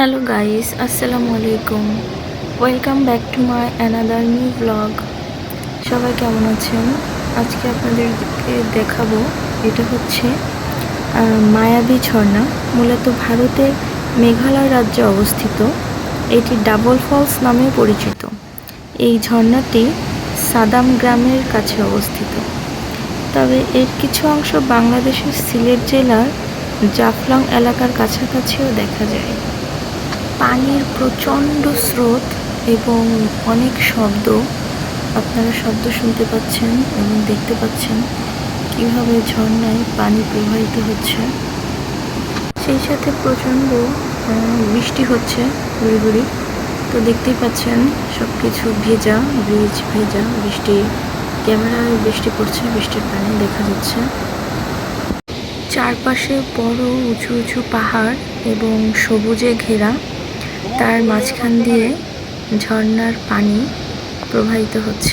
Hello guys আসসালামু আলাইকুম welcome back to my another new blog সবাই কেমন আছেন? আজকে আপনাদেরকে দেখাবো, এটা হচ্ছে মায়াবী ঝর্ণা, মূলত ভারতের মেঘালয় রাজ্যে অবস্থিত। এটি ডাবল ফলস নামেও পরিচিত। এই ঝর্ণাটি সাদাম গ্রামের কাছে অবস্থিত। তবে এর কিছু অংশ বাংলাদেশের সিলেট জেলার জাফলং এলাকার কাছাকাছিও দেখা যায়। পানির প্রচণ্ড স্রোত এবং অনেক শব্দ। আপনারা শব্দ শুনতে পাচ্ছেন এবং দেখতে পাচ্ছেন কীভাবে ঝর্ণায় পানি প্রবাহিত হচ্ছে। সেই সাথে প্রচণ্ড বৃষ্টি হচ্ছে গুড়ি তো দেখতেই পাচ্ছেন সব কিছু ভেজা, ব্রিজ ভেজা, বৃষ্টি, ক্যামেরায় বৃষ্টি পড়ছে, বৃষ্টির পানি দেখা যাচ্ছে। চারপাশে বড় উঁচু উঁচু পাহাড় এবং সবুজে ঘেরা তার মাঝখান দিয়ে ঝর্ণার পানি প্রবাহিত হচ্ছে।